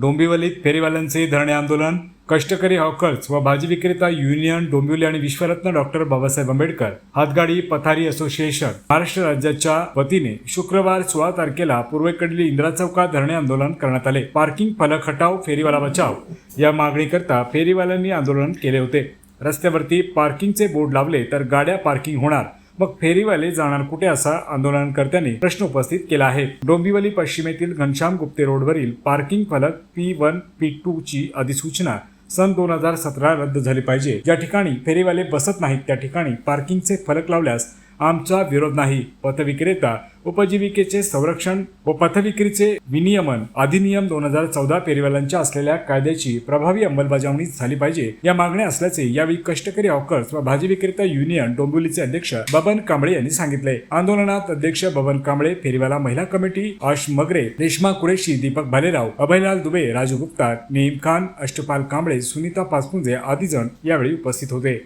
डोंबिवलीत फेरीवाल्यांचे धरणे आंदोलन कष्टकरी हॉकर्स व भाजी विक्रेता युनियन डोंबिवली आणि विश्वरत्न डॉक्टर बाबासाहेब आंबेडकर हातगाडी पथारी असोसिएशन महाराष्ट्र राज्याच्या वतीने शुक्रवार सोळा तारखेला पूर्वेकडील इंदिरा चौकात धरणे आंदोलन करण्यात आले. पार्किंग फलक हटाव फेरीवाला बचाव या मागणीकरता फेरीवाल्यांनी आंदोलन केले होते. रस्त्यावरती पार्किंगचे बोर्ड लावले तर गाड्या पार्किंग होणार. मग फेरीवाले जाणार कुठे असा आंदोलनकर्त्यांनी प्रश्न उपस्थित केला आहे. डोंबिवली पश्चिमेतील घनश्याम गुप्ते रोडवरील पार्किंग फलक पी वन पी टू ची अधिसूचना सन दोन हजार सतरा रद्द झाली पाहिजे. ज्या ठिकाणी फेरीवाले बसत नाहीत त्या ठिकाणी पार्किंगचे फलक लावल्यास आमचा विरोध नाही. पथविक्रेता उपजीविकेचे संरक्षण व पथविक्रीचे विनियमन अधिनियम दोन हजार चौदा फेरीवाल्यांच्या असलेल्या कायद्याची प्रभावी अंमलबजावणी झाली पाहिजे. या मागण्या असल्याचे यावेळी कष्टकरी हॉकर्स व भाजी विक्रेता युनियन डोंबिवलीचे अध्यक्ष बबन कांबळे यांनी सांगितले. आंदोलनात अध्यक्ष बबन कांबळे फेरीवाला महिला कमिटी आश मगरे रेश्मा कुरेशी दीपक भालेराव अभयलाल दुबे राजू गुप्ता नेम खान अष्टपाल कांबळे सुनीता पाचपुंजे आदी जण यावेळी उपस्थित होते.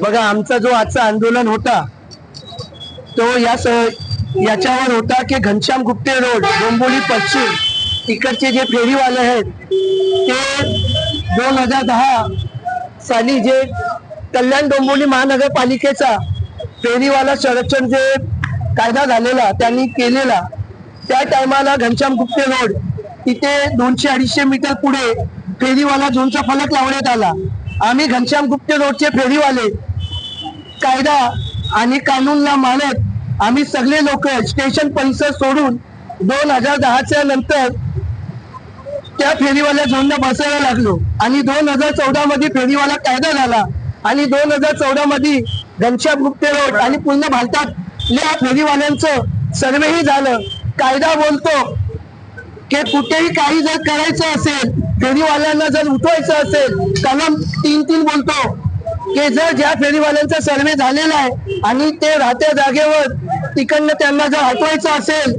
बघा आमचा जो आजचा आंदोलन होता तो या स- याच्यावर होता की घनश्याम गुप्ते रोड डोंबोली पश्चिम इकडचे जे फेरीवाले आहेत ते दोन हजार दहा साली जे कल्याण डोंबोली महानगरपालिकेचा फेरीवाला संरक्षण जे कायदा झालेला त्यांनी केलेला त्या टायमाला घनश्याम गुप्ते रोड तिथे दोनशे अडीचशे मीटर पुढे फेरीवाला झोनचा फलक लावण्यात आला. आम्ही घनश्याम गुप्ते रोडचे फेरीवाले कायदा आणि कानूनला मानत आम्ही सगळे लोक स्टेशन परिसर सोडून दोन हजार दहाच्या नंतर त्या फेरीवाल्या झोनला बसायला लागलो. आणि दोन हजार चौदा मध्ये फेरीवाला कायदा झाला. आणि दोन हजार चौदा मध्ये घनश्याम गुप्ते रोड आणि पूर्ण भारतातल्या फेरीवाल्यांचं सर्वेही झालं. कायदा बोलतो की कुठेही काही जर करायचं असेल फेरीवाल्यांना जर उठवायचं असेल कलम तीन तीन बोलतो की जर ज्या फेरीवाल्यांचा सर्वे झालेला आहे आणि ते राहत्या जागेवर तिकडनं त्यांना जर हटवायचं असेल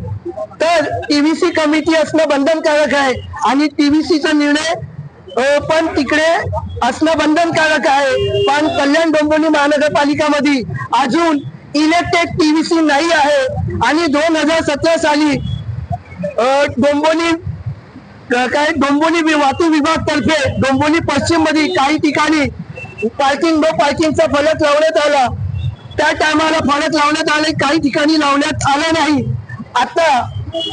तर टीव्हीसी कमिटी असणं बंधनकारक आहे आणि टीव्हीसीचा निर्णय पण तिकडे असणं बंधनकारक आहे. पण कल्याण डोंबिवली महानगरपालिकामध्ये अजून इलेक्टेड टीव्हीसी नाही आहे आणि दोन हजार सतरा साली अ, डोंबिवली काय डोंबोली वाहतूक विभाग तर्फे डोंबोली पश्चिममध्ये काही ठिकाणी पार्किंग नो पार्किंगचा फलक लावण्यात आला. त्या टायमाला फलक लावण्यात आले. काही ठिकाणी लावण्यात आला नाही. आता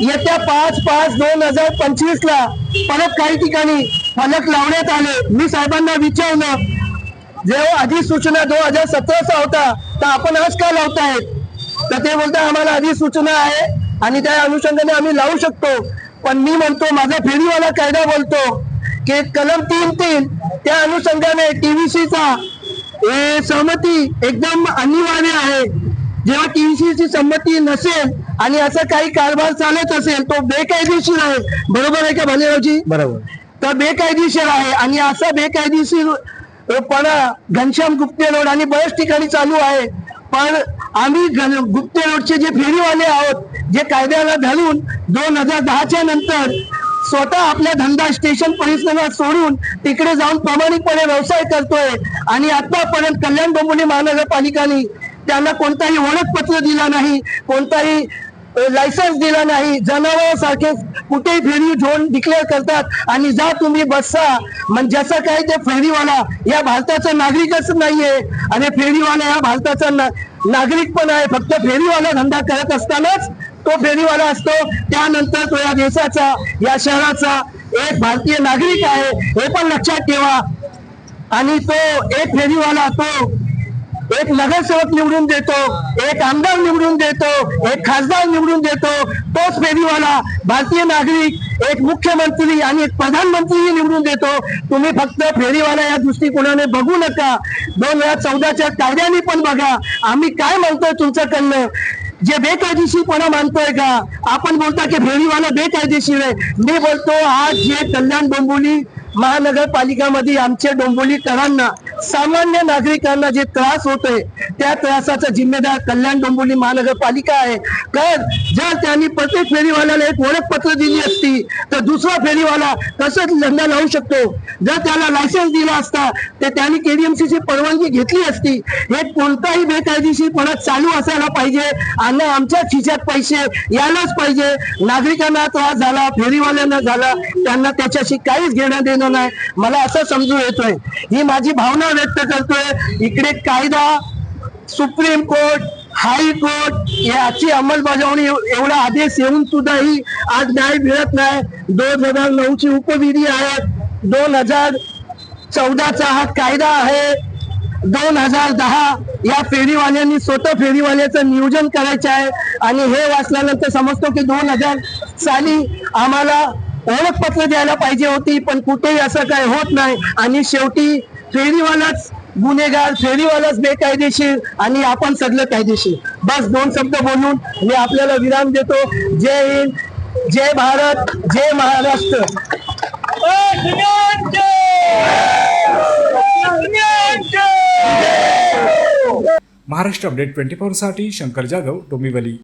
येत्या पाच पाच दोन हजार पंचवीस ला परत काही ठिकाणी फलक लावण्यात आले. मी साहेबांना विचारलं जेव्हा अधिसूचना दोन हजार सतराचा होता तर आपण आज का लावतायत? तर ते बोलतात आम्हाला अधिसूचना आहे आणि त्या अनुषंगाने आम्ही लावू शकतो. पण मी म्हणतो माझा फेरीवाला कायदा बोलतो की कलम तीन तीन त्या अनुषंगाने टीव्हीसीचा सहमती एकदम अनिवार्य आहे. जेव्हा टीव्हीसीची संमती नसेल आणि असं काही कारभार चालत असेल तो बेकायदेशीर आहे. बरोबर आहे का भालेरावजी? बरोबर. तर बेकायदेशीर आहे आणि असा बेकायदेशीर पणा घनश्याम गुप्ते रोड आणि बऱ्याच ठिकाणी चालू आहे. पण आम्ही गुप्त रोडचे जे फेरीवाले आहोत जे कायद्याला धरून दोन हजार दहाच्या नंतर स्वतः आपला धंदा स्टेशन परिसरात सोडून तिकडे जाऊन प्रामाणिकपणे व्यवसाय करतोय आणि आतापर्यंत कल्याण डोंबिवली महानगरपालिकाने त्यांना कोणताही ओळखपत्र दिला नाही कोणताही लायसन्स दिला नाही. जनावरांसारखे कुठेही फेरी झोन डिक्लेअर करतात आणि जा तुम्ही बसा. म्हणजे जसं काय ते फेरीवाला या भारताचा नागरिकच नाहीये. आणि फेरीवाला या भारताचा ना- नागरिक पण आहे. फक्त फेरीवाला धंदा करत असतानाच तो फेरीवाला असतो. त्यानंतर तो या देशाचा या शहराचा एक भारतीय नागरिक आहे. हे पण लक्षात ठेवा. आणि तो एक फेरीवाला तो एक नगरसेवक निवडून देतो एक आमदार निवडून देतो एक खासदार निवडून देतो तोच फेरीवाला भारतीय नागरिक एक मुख्यमंत्री आणि एक प्रधानमंत्रीही निवडून देतो. तुम्ही फक्त फेरीवाला या दृष्टिकोनाने बघू नका. दोन हजार चौदाच्या कायद्याने पण बघा. आम्ही काय म्हणतोय तुमच्याकडनं? जे बेकायदेशीरपणा मानतोय का? आपण बोलता की फेरीवाला बेकायदेशीर आहे. मी बोलतो आज जे कल्याण डोंबिवली महानगरपालिकामध्ये आमच्या डोंबिवलीकरांना सामान्य नागरिकांना जे त्रास होतोय त्या त्रासाचा जिम्मेदार कल्याण डोंबिवली महानगरपालिका आहे. तर जर त्यांनी प्रत्येक फेरीवाल्याला एक ओळखपत्र दिली असती तर दुसरा फेरीवाला कसं धंदा लावू शकतो? जर त्याला लायसन्स दिला असता तर त्यांनी केडीएमसीची परवानगी घेतली असती. हे कोणताही बेकायदेशीरपणा चालू असायला पाहिजे आणि आमच्या खिशात पैसे यायलाच पाहिजे. नागरिकांना त्रास झाला फेरीवाल्यांना झाला त्यांना त्याच्याशी काहीच घेणं देणं नाही. मला असं समजू येतोय. ही माझी भावना व्यक्त करतोय. इकडे कायदा सुप्रीम कोर्ट हायकोर्ट याची अंमलबजावणी एव- एवढा आदेश येऊन सुद्धाही आज न्याय मिळत नाही. दोन हजार नऊची उपविधी आहे दोन हजार चौदाचा हा कायदा आहे. दोन हजार दहा या फेरीवाल्यांनी स्वतः फेरीवाल्याचं नियोजन करायचं आहे. आणि हे वाचल्यानंतर समजतो की दोन हजार साली आम्हाला ओळखपत्र द्यायला पाहिजे होती पण कुठेही असं काही होत नाही. आणि शेवटी फेरीवालाच गुन्हेगार फेरीवालाच बेकायदेशीर आणि आपण सगळं कायदेशीर. बस दोन शब्द बोलून मी आपल्याला विराम देतो. जय हिंद जय भारत जय महाराष्ट्र. महाराष्ट्र अपडेट ट्वेंटी फोरसाठी शंकर जाधव डोंबिवली.